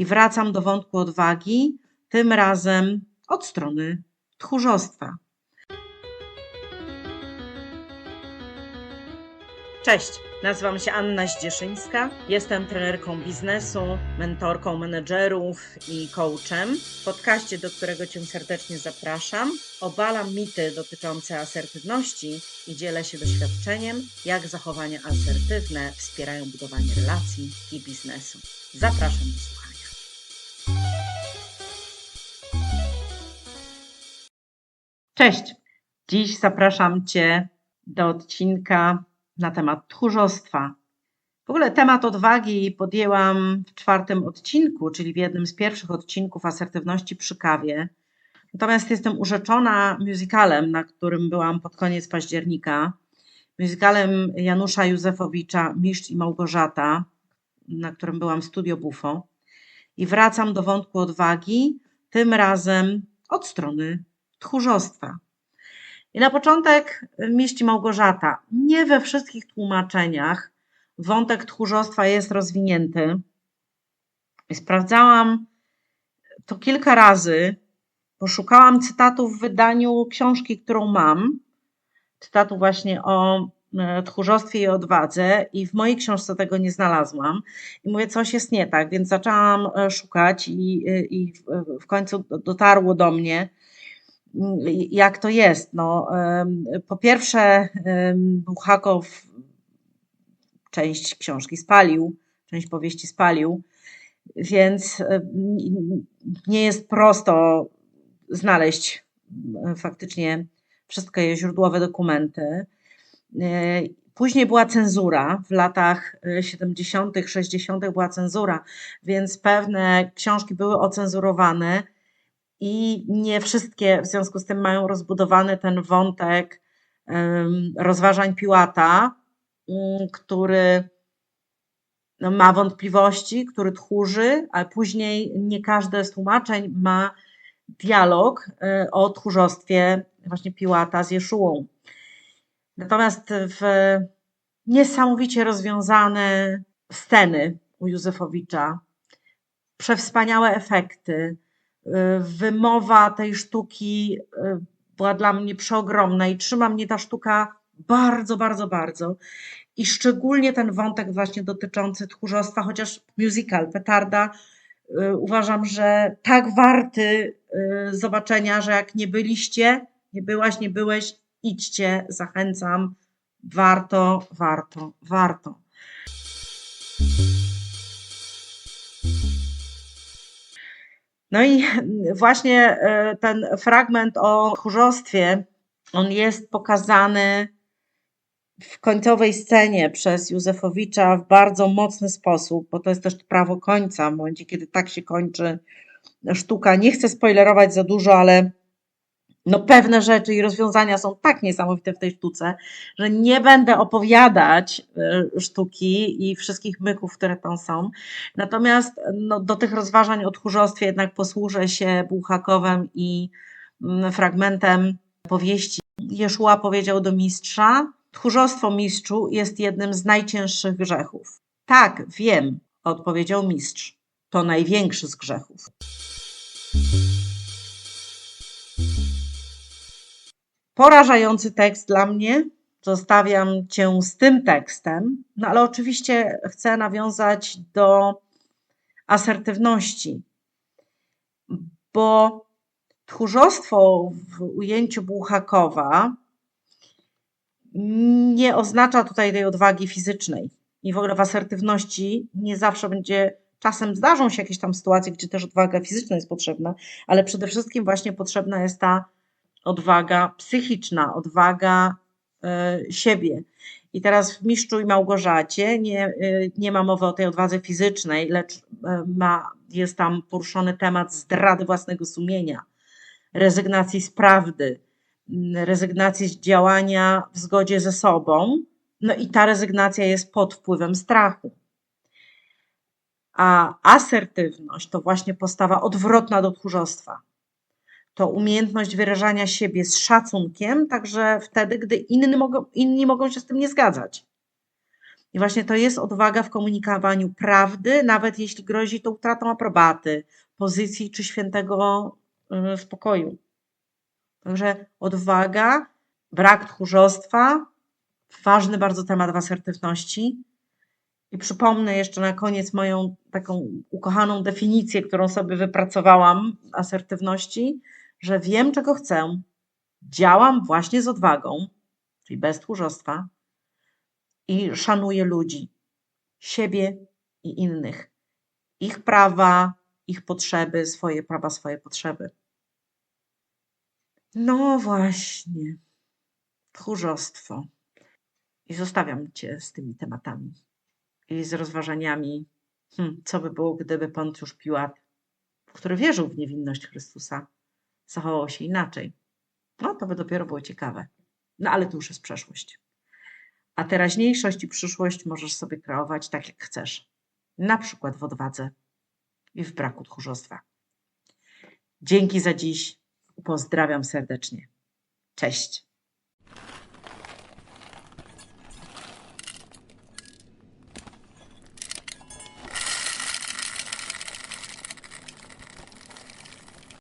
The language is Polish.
I wracam do wątku odwagi, tym razem od strony tchórzostwa. Cześć, nazywam się Anna Zdzieszyńska. Jestem trenerką biznesu, mentorką menedżerów i coachem. W podcaście, do którego Cię serdecznie zapraszam, obalam mity dotyczące asertywności i dzielę się doświadczeniem, jak zachowania asertywne wspierają budowanie relacji i biznesu. Zapraszam do słuchania. Cześć! Dziś zapraszam Cię do odcinka na temat tchórzostwa. W ogóle temat odwagi podjęłam w czwartym odcinku, czyli w jednym z pierwszych odcinków asertywności przy kawie. Natomiast jestem urzeczona musicalem, na którym byłam pod koniec października. Musicalem Janusza Józefowicza Mistrz i Małgorzata, na którym byłam Studio Bufo. I wracam do wątku odwagi, tym razem od strony tchórzostwa. I na początek mieści Małgorzata. Nie we wszystkich tłumaczeniach wątek tchórzostwa jest rozwinięty. Sprawdzałam to kilka razy. Poszukałam cytatów w wydaniu książki, którą mam. Cytatu właśnie o e, tchórzostwie i odwadze i w mojej książce tego nie znalazłam. I mówię, coś jest nie tak, więc zaczęłam e, szukać i, e, i w końcu dotarło do mnie, jak to jest. No, po pierwsze, Buchakow część książki spalił, część powieści spalił, więc nie jest prosto znaleźć faktycznie wszystkie źródłowe dokumenty. Później była cenzura, w latach 70., 60. była cenzura, więc pewne książki były ocenzurowane i nie wszystkie w związku z tym mają rozbudowany ten wątek rozważań Piłata, mm, który no, ma wątpliwości, który tchórzy, ale później nie każde z tłumaczeń ma dialog e, o tchórzostwie właśnie Piłata z Jeszułą. Natomiast w niesamowicie rozwiązane sceny u Józefowicza, przewspaniałe efekty, wymowa tej sztuki y, była dla mnie przeogromna i trzyma mnie ta sztuka bardzo, bardzo, bardzo. I szczególnie ten wątek właśnie dotyczący tchórzostwa, chociaż musical Petarda y, uważam, że tak warty y, zobaczenia, że jak nie byliście, nie byłaś, nie byłeś, idźcie, zachęcam. Warto, warto, warto. No i właśnie e, ten fragment o tchórzostwie, on jest pokazany w końcowej scenie przez Józefowicza w bardzo mocny sposób, bo to jest też prawo końca, w momencie, kiedy tak się kończy sztuka. Nie chcę spoilerować za dużo, ale no pewne rzeczy i rozwiązania są tak niesamowite w tej sztuce, że nie będę opowiadać e, sztuki i wszystkich myków, które tam są. Natomiast no, do tych rozważań o tchórzostwie jednak posłużę się Bułhakowem i mm, fragmentem powieści. Jeszua powiedział do mistrza, tchórzostwo mistrzu jest jednym z najcięższych grzechów. Tak, wiem, odpowiedział mistrz. To największy z grzechów. Porażający tekst dla mnie. Zostawiam Cię z tym tekstem, no ale oczywiście chcę nawiązać do asertywności, bo tchórzostwo w ujęciu Bułhakowa nie oznacza tutaj tej odwagi fizycznej. I w ogóle w asertywności nie zawsze będzie, czasem zdarzą się jakieś tam sytuacje, gdzie też odwaga fizyczna jest potrzebna, ale przede wszystkim właśnie potrzebna jest ta odwaga psychiczna, odwaga e, siebie. I teraz w Mistrzu i Małgorzacie nie, e, nie ma mowy o tej odwadze fizycznej, lecz e, ma, jest tam poruszony temat zdrady własnego sumienia, rezygnacji z prawdy, rezygnacji z działania w zgodzie ze sobą. No i ta rezygnacja jest pod wpływem strachu. A asertywność to właśnie postawa odwrotna do tchórzostwa to umiejętność wyrażania siebie z szacunkiem, także wtedy, gdy inni mogą, inni mogą się z tym nie zgadzać. I właśnie to jest odwaga w komunikowaniu prawdy, nawet jeśli grozi to utratą aprobaty, pozycji czy świętego y, spokoju. Także odwaga, brak tchórzostwa, ważny bardzo temat w asertywności. I przypomnę jeszcze na koniec moją taką ukochaną definicję, którą sobie wypracowałam asertywności, że wiem, czego chcę, działam właśnie z odwagą, czyli bez tchórzostwa, i szanuję ludzi, siebie i innych, ich prawa, ich potrzeby, swoje prawa, swoje potrzeby. No właśnie, tchórzostwo. I zostawiam Cię z tymi tematami i z rozważaniami, hmm, co by było, gdyby Poncjusz Piłat, który wierzył w niewinność Chrystusa, zachował się inaczej. No, to by dopiero było ciekawe. No, ale to już jest przeszłość. A teraźniejszość i przyszłość możesz sobie kreować tak, jak chcesz. Na przykład w odwadze i w braku tchórzostwa. Dzięki za dziś. Pozdrawiam serdecznie. Cześć.